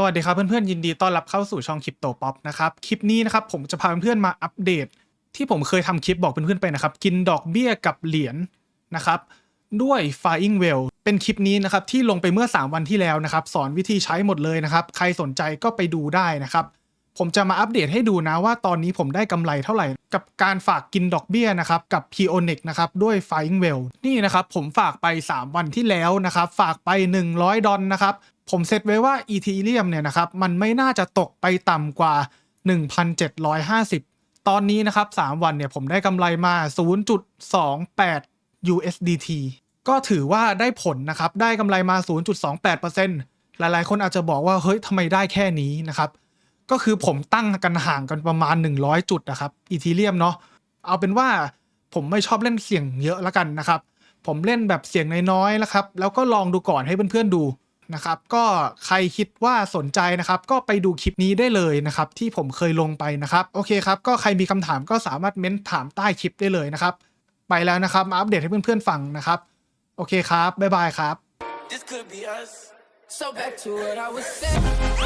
สวัสดีครับเพื่อนๆยินดีต้อนรับเข้าสู่ช่องคริปโตป๊อปนะครับคลิปนี้นะครับผมจะพาเพื่อนๆมาอัปเดต ที่ผมเคยทำคลิปบอกเพื่อนๆไปนะครับ กินดอกเบี้ยกับเหรียญนะครับด้วย Flying Well เป็นคลิปนี้นะครับที่ลงไปเมื่อ 3 วันที่แล้วนะครับ สอนวิธีใช้หมดเลยนะครับ ใครสนใจก็ไปดูได้นะครับ ผมจะมาอัปเดตให้ดูนะว่าตอนนี้ผมได้กำไรเท่าไหร่ กับการฝากกินดอกเบี้ยนะครับ กับ p o n e x นะครับด้วย f i n g Well นี่นะครับ ผมฝากไป 3 วันที่แล้วนะครับ ฝากไป 100 ดอลนะครับ ผมเซตไว้ว่า Ethereum เนี่ยนะครับ มันไม่น่าจะตกไปต่ำกว่า 1,750 ตอนนี้นะครับ 3 วันเนี่ยผมได้กำไรมา 0.28 USDT ก็ถือว่าได้ผลนะครับ ได้กำไรมา 0.28%หลายๆ คนอาจจะบอกว่าเฮ้ยทำไมได้แค่นี้นะครับ ก็คือผมตั้งกันห่างกันประมาณ 100 จุดนะครับอีทีเรียมเนาะเอาเป็นว่าผมไม่ชอบเล่นเสี่ยงเยอะแล้วกันนะครับ ผมเล่นแบบเสี่ยงน้อยๆนะครับ แล้วก็ลองดูก่อนให้เพื่อนๆดูนะครับ ก็ใครคิดว่าสนใจนะครับ ก็ไปดูคลิปนี้ได้เลยนะครับ ที่ผมเคยลงไปนะครับ โอเคครับ ก็ใครมีคำถามก็สามารถเม้นถามใต้คลิปได้เลยนะครับ ไปแล้วนะครับ มาอัปเดตให้เพื่อนๆฟังนะครับ โอเคครับ บ๊ายบายครับ This could be us. So back to what I was saying.